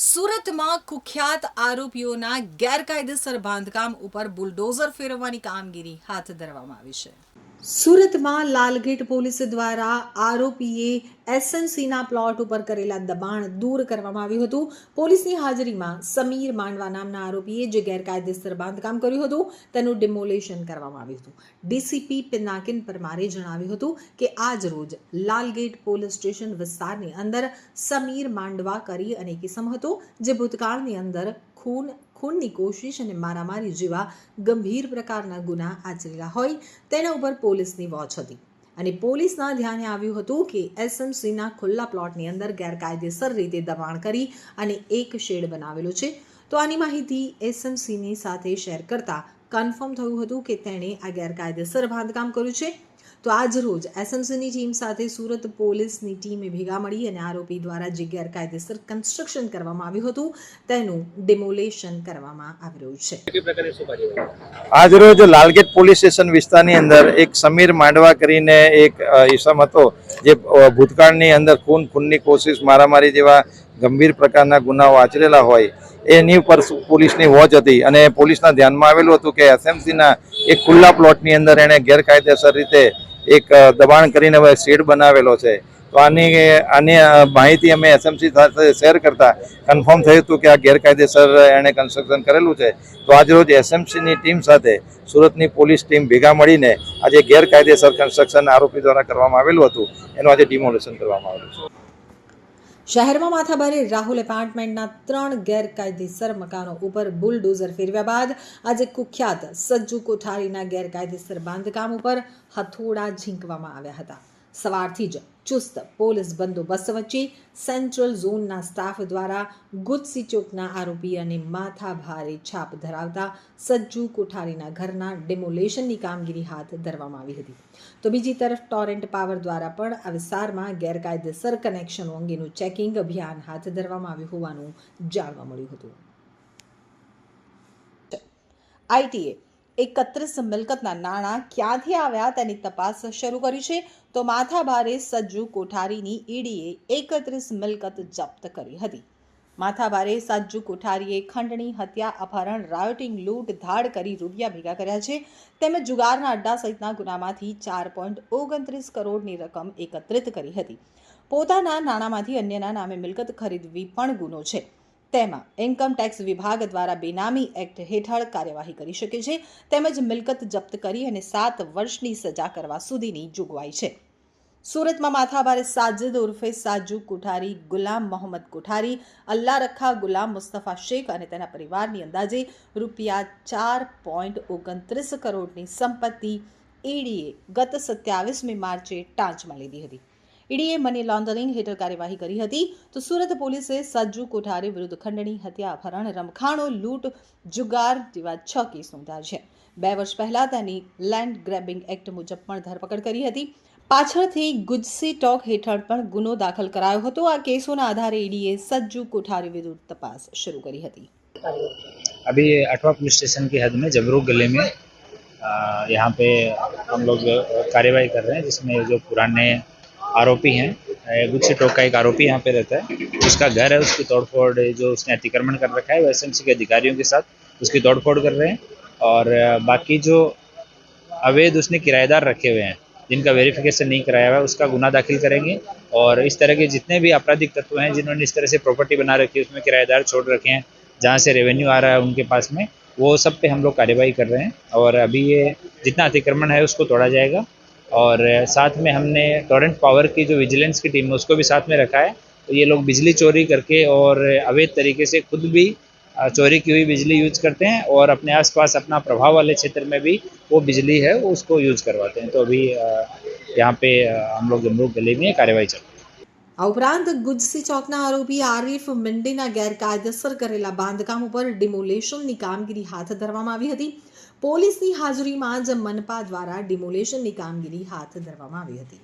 સુરતમાં કુખ્યાત આરોપીઓના ગેરકાયદેસર બાંધકામ ઉપર બુલડોઝર ફેરવવાની કામગીરી હાથ ધરવામાં આવી છે. સુરતમાં લાલગેટ પોલીસ દ્વારા આરોપીએ એસએનસીના પ્લોટ ઉપર કરેલા દબાણ દૂર કરવામાં આવ્યું હતું. પોલીસની હાજરીમાં સમીર માંડવા નામના આરોપીએ જે ગેરકાયદેસર બાંધકામ કર્યું હતું, તેનું ડિમોલેશન કરવામાં આવ્યું હતું. ડીસીપી પિનાકિન પરમારે જણાવ્યું હતું કે આજ રોજ લાલગેટ પોલીસ સ્ટેશન વિસ્તારની અંદર સમીર માંડવા કરી અને કિસમ હતો, જે ભૂતકાળની અંદર ખૂન ખૂનની કોશિશ અને મારામારી જેવા ગંભીર પ્રકારના ગુના આચરેલા હોય, તેના ઉપર પોલીસની વોચ હતી. અને પોલીસના ધ્યાને આવ્યું હતું કે એસએમસીના ખુલ્લા પ્લોટની અંદર ગેરકાયદેસર રીતે દબાણ કરી અને એક શેડ બનાવેલો છે. તો આની માહિતી એસએમસીની સાથે શેર કરતા કન્ફર્મ થયું હતું કે તેણે આ ગેરકાયદેસર બાંધકામ કર્યું છે. તો આજ રોજ એસએમસીની ટીમ સાથે સુરત પોલીસની ટીમે ભેગા મળી અને આરોપી દ્વારા જે ગેરકાયદેસર કન્સ્ટ્રક્શન કરવામાં આવ્યું હતું તેનું ડિમોલેશન કરવામાં આવી રહ્યું છે. આજ રોજ આજરોજ લાલગેટ પોલીસ સ્ટેશન વિસ્તારની અંદર એક સમીર માંડવા કરીને એક ઈસમ હતો જે ભૂતકાળની અંદર ખૂન ખૂનની કોશિશ મારામારી જેવા ગંભીર પ્રકારના ગુનાઓ આચરેલા હોય એની ઉપર પોલીસની વોચ હતી અને પોલીસના ધ્યાનમાં આવેલું હતું કે એસએમસીના એક ખુલ્લા પ્લોટની અંદર એણે ગેરકાયદેસર રીતે એક દબાણ કરીને હવે શેડ બનાવેલો છે. તો આની આની માહિતી અમે એસએમસી સાથે શેર કરતા કન્ફર્મ થયું હતું કે આ ગેરકાયદેસર એણે કન્સ્ટ્રક્શન કરેલું છે. તો આજરોજ એસએમસીની ટીમ સાથે સુરતની પોલીસ ટીમ ભેગા મળીને આજે ગેરકાયદેસર કન્સ્ટ્રક્શન આરોપી દ્વારા કરવામાં આવેલું હતું. એનું આજે ડિમોલેશન કરવામાં આવેલું છે. શહેરમાં માથાભારે રાહુલ એપાર્ટમેન્ટના ત્રણ ગેરકાયદેસર મકાનો ઉપર બુલડોઝર ફેરવ્યા બાદ આજે કુખ્યાત સજ્જુ કોઠારીના ગેરકાયદેસર બાંધકામ ઉપર હથોડા ઝીંકવામાં આવ્યા હતા. સવારથી જ ચુસ્ત પોલીસ બંદોબસ્ત વચ્ચે સેન્ટ્રલ ઝોનના સ્ટાફ દ્વારા ગુજસી ચોકના આરોપી અને માથા ભારે છાપ ધરાવતા સજ્જુ કોઠારીના ઘરના ડેમોલેશનની કામગીરી હાથ ધરવામાં આવી હતી. તો બીજી તરફ ટોરેન્ટ પાવર દ્વારા પણ આ વિસ્તારમાં ગેરકાયદેસર કનેક્શનો અંગેનું ચેકિંગ અભિયાન હાથ ધરવામાં આવ્યું હોવાનું જાણવા મળ્યું હતું. આઈટીએ એકત્રીસ મિલકતના નાણાં ક્યાંથી આવ્યા તેની તપાસ શરૂ કરી છે. તો માથાભારે સજ્જુ કોઠારીની ઈડીએ એકત્રીસ મિલકત જપ્ત કરી હતી. માથાભારે સજ્જુ કોઠારીએ ખંડણી, હત્યા, અપહરણ, રાયોટિંગ, લૂંટ, ધાડ કરી રૂપિયા ભેગા કર્યા છે. તેમજ જુગારના અડ્ડા સહિતના ગુનામાંથી ચાર પોઈન્ટ ઓગણત્રીસ કરોડની રકમ એકત્રિત કરી હતી. પોતાના નાણાંમાંથી અન્યના નામે મિલકત ખરીદવી પણ ગુનો છે. તેમાં ઇન્કમ ટેક્સ વિભાગ દ્વારા બેનામી એક્ટ હેઠળ કાર્યવાહી કરી શકે છે, તેમજ મિલકત જપ્ત કરી અને સાત વર્ષની સજા કરવા સુધીની જોગવાઈ છે. સુરતમાં માથાભારે સાજિદ ઉર્ફે સાજુ કુઠારી, ગુલામ મોહમ્મદ કુઠારી અલ્લા રખા ગુલામ મુસ્તફા શેખ અને તેના પરિવારની અંદાજે રૂપિયા ચાર પોઈન્ટ ઓગણત્રીસ કરોડની સંપત્તિ ઈડીએ ગત સત્યાવીસમી માર્ચે ટાંચમાં લીધી હતી. ઈડીએ મની લોન્ડરિંગ હેઠળ કાર્યવાહી કરી હતી તો સુરત પોલીસે સજ્જુ કોઠારી વિરુદ્ધ ખંડણી હત્યા અપહરણ રમખાણો લૂંટ જુગાર જેવા છ કેસ નોંધ્યા છે બે વર્ષ પહેલા તેની લેન્ડ ગ્રેબિંગ એક્ટ મુજબ પણ ધરપકડ કરી હતી પાછળથી ગુજસી ટોક હેઠળ પણ ગુનો દાખલ કરાયો હતો આ કેસોના આધારે ઈડીએ સજ્જુ કોઠારી વિરુદ્ધ તપાસ શરૂ કરી હતી अभी अठवा पुलिस स्टेशन की हद में जबरू गले में अ, यहाँ पे हम लोग कार्यवाही कर रहे हैं जिसमें जो पुराने आरोपी हैं। गुच्छी टोक का एक आरोपी यहाँ पे रहता है। उसका घर है, उसकी तोड़फोड़ जो उसने अतिक्रमण कर रखा है, वो एस के अधिकारियों के साथ उसकी तोड़फोड़ कर रहे हैं। और बाकी जो अवैध उसने किराएदार रखे हुए हैं, जिनका वेरिफिकेशन नहीं कराया हुआ है, उसका गुना दाखिल करेंगे। और इस तरह के जितने भी आपराधिक तत्व हैं, जिन्होंने इस तरह से प्रॉपर्टी बना रखी है, उसमें किराएदार छोड़ रखे हैं, जहाँ से रेवेन्यू आ रहा है उनके पास में, वो सब पे हम लोग कार्यवाही कर रहे हैं। और अभी ये जितना अतिक्रमण है, उसको तोड़ा जाएगा। और साथ में हमने टोरेंट पावर की जो विजिलेंस की टीम है उसको भी साथ में रखा है तो ये लोग बिजली चोरी करके और अवैध तरीके से खुद भी अ, चोरी की हुई बिजली यूज करते हैं और अपने आसपास अपना प्रभाव वाले क्षेत्र में भी वो बिजली है वो उसको यूज करवाते हैं तो अभी अ, यहाँ पे अ, हम लोग जमरूक गली में कार्यवाही चल रही है આ ઉપરાંત ગુજસી ચોકના આરોપી આરીફ મિંડીના ગેરકાયદેસર કરેલા બાંધકામ ઉપર ડિમોલેશનની કામગીરી હાથ ધરવામાં આવી હતી પોલીસની હાજરીમાં જ મનપા દ્વારા ડિમોલેશનની કામગીરી હાથ ધરવામાં આવી હતી.